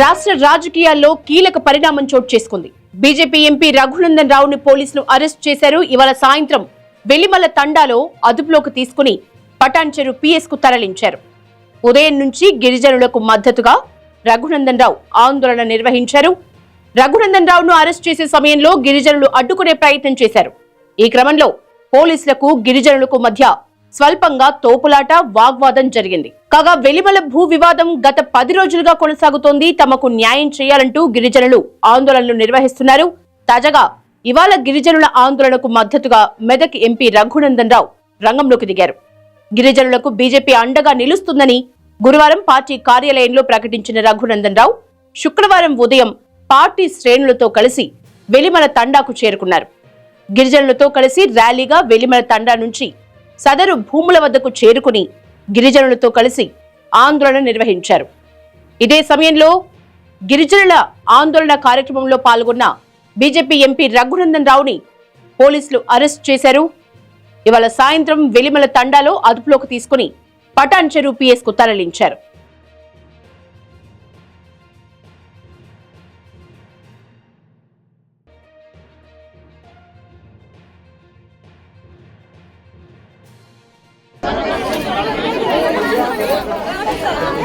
రాష్ట్ర రాజకీయాల్లో కీలక పరిణామం చోటు చేసుకుంది. బీజేపీ ఎంపీ రఘునందన్ రావుని పోలీసులు అరెస్ట్ చేశారు. ఇవాళ సాయంత్రం వెలిమల తండాలో అదుపులోకి తీసుకుని పటాన్చెరు పిఎస్కు తరలించారు. ఉదయం నుంచి గిరిజనులకు మద్దతుగా రఘునందన్ రావు ఆందోళన నిర్వహించారు. రఘునందన్ రావును అరెస్ట్ చేసే సమయంలో గిరిజనులు అడ్డుకునే ప్రయత్నం చేశారు. ఈ క్రమంలో పోలీసులకు గిరిజనులకు మధ్య స్వల్పంగా తోపులాట వాగ్వాదం జరిగింది. కాగా వెలిమల భూ వివాదం గత పది రోజులుగా కొనసాగుతోంది. తమకు న్యాయం చేయాలంటూ గిరిజనులు ఆందోళనలు నిర్వహిస్తున్నారు. తాజాగా ఇవాళ గిరిజనుల ఆందోళనకు మద్దతుగా మెదక్ ఎంపీ రఘునందన్ రావు రంగంలోకి దిగారు. గిరిజనులకు బీజేపీ అండగా నిలుస్తుందని గురువారం పార్టీ కార్యాలయంలో ప్రకటించిన రఘునందన్ రావు శుక్రవారం ఉదయం పార్టీ శ్రేణులతో కలిసి వెలిమల తండాకు చేరుకున్నారు. గిరిజనులతో కలిసి ర్యాలీగా వెలిమల తండా నుంచి సదరు భూముల వద్దకు చేరుకుని గిరిజనులతో కలిసి ఆందోళన నిర్వహించారు. ఇదే సమయంలో గిరిజనుల ఆందోళన కార్యక్రమంలో పాల్గొన్న బీజేపీ ఎంపీ రఘునందన్ రావుని పోలీసులు అరెస్ట్ చేశారు. ఇవాళ సాయంత్రం వెలిమల తండాలో అదుపులోకి తీసుకుని పటాన్ చెరు పిఎస్కు తరలించారు.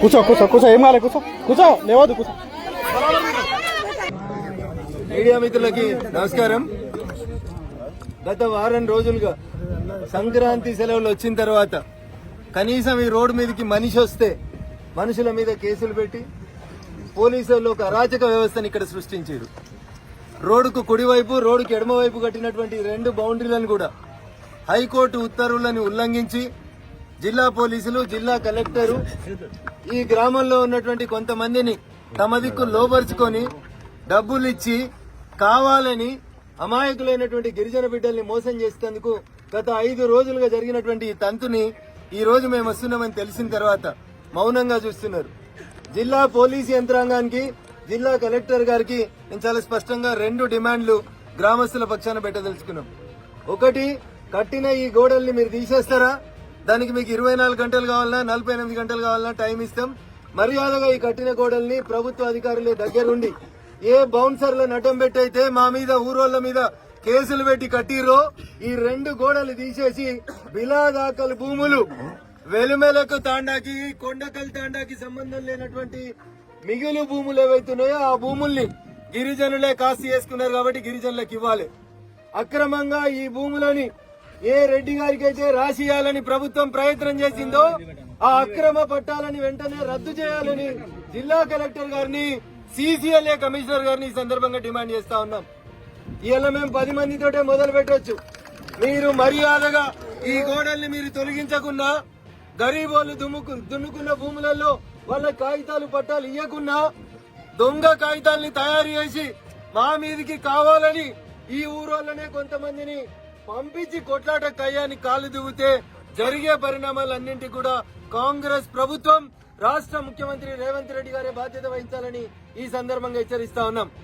కూర్చో కూర్చో కూర్చో ఏం కాలే కూర్చో కూర్చో లేవద్దు కూర్చో. మీడియా మిత్రులకి నమస్కారం. గత వారం రోజులుగా సంక్రాంతి సెలవులు వచ్చిన తర్వాత కనీసం ఈ రోడ్డు మీదకి మనిషి వస్తే మనుషుల మీద కేసులు పెట్టి పోలీసులు ఒక అరాచక వ్యవస్థను ఇక్కడ సృష్టించారు. రోడ్డుకు కుడివైపు రోడ్డుకి ఎడమవైపు కట్టినటువంటి రెండు బౌండరీలను కూడా హైకోర్టు ఉత్తర్వులను ఉల్లంఘించి జిల్లా పోలీసులు జిల్లా కలెక్టరు ఈ గ్రామంలో ఉన్నటువంటి కొంతమందిని తమ దిక్కు లోపరుచుకొని డబ్బులు ఇచ్చి కావాలని అమాయకులైనటువంటి గిరిజన బిడ్డల్ని మోసం చేసేందుకు గత ఐదు రోజులుగా జరిగినటువంటి ఈ తంతుని ఈ రోజు మేము వస్తున్నామని తెలిసిన తర్వాత మౌనంగా చూస్తున్నారు. జిల్లా పోలీసు యంత్రాంగానికి జిల్లా కలెక్టర్ గారికి నేను చాలా స్పష్టంగా రెండు డిమాండ్లు గ్రామస్తుల పక్షాన పెట్టదలుచుకున్నాం. ఒకటి కట్టిన ఈ గోడల్ని మీరు తీసేస్తారా? దానికి మీకు ఇరవై నాలుగు గంటలు కావాలన్నా నలభై ఎనిమిది గంటలు కావాలన్నా టైం ఇస్తాం. మర్యాదగా ఈ కట్టిన గోడల్ని ప్రభుత్వ అధికారుల దగ్గరుండి ఏ బౌన్సర్ల నటం పెట్టయితే మా మీద ఊరోళ్ళ మీద కేసులు పెట్టి కట్టిర్రో ఈ రెండు గోడలు తీసేసి బిలాదాకలు భూములు వెలుమెలకు తాండాకి కొండకల్ తాండాకి సంబంధం లేనటువంటి మిగులు భూములు ఏవైతున్నాయో ఆ భూముల్ని గిరిజనులే కాస్త చేసుకున్నారు కాబట్టి గిరిజనులకు ఇవ్వాలి. అక్రమంగా ఈ భూములని ఏ రెడ్డి గారికి అయితే రాసియాలని ప్రభుత్వం ప్రయత్నం చేసిందో ఆ అక్రమ పట్టాలని వెంటనే రద్దు చేయాలని జిల్లా కలెక్టర్ గారిని సిసిఎల్ఏ కమిషనర్ గారిని ఈ సందర్భంగా డిమాండ్ చేస్తా ఉన్నాం. ఇవాళ మేము పది మందితోటే మొదలు పెట్టవచ్చు మీరు మర్యాదగా ఈ గోడల్ని మీరు తొలగించకుండా గరీబోళ్ళు దుమ్ముకు దున్నుకున్న భూములలో వాళ్ళ కాగితాలు పట్టాలు ఇవ్వకుండా దొంగ కాగితాల్ని తయారు చేసి మా మీదికి కావాలని ఈ ఊరోళ్ళనే కొంతమందిని పంపించి కొట్లాట కయ్యాన్ని కాలు దిగితే జరిగే పరిణామాలన్నింటి కూడా కాంగ్రెస్ ప్రభుత్వం రాష్ట్ర ముఖ్యమంత్రి రేవంత్ రెడ్డి గారే బాధ్యత వహించాలని ఈ సందర్భంగా హెచ్చరిస్తా ఉన్నాం.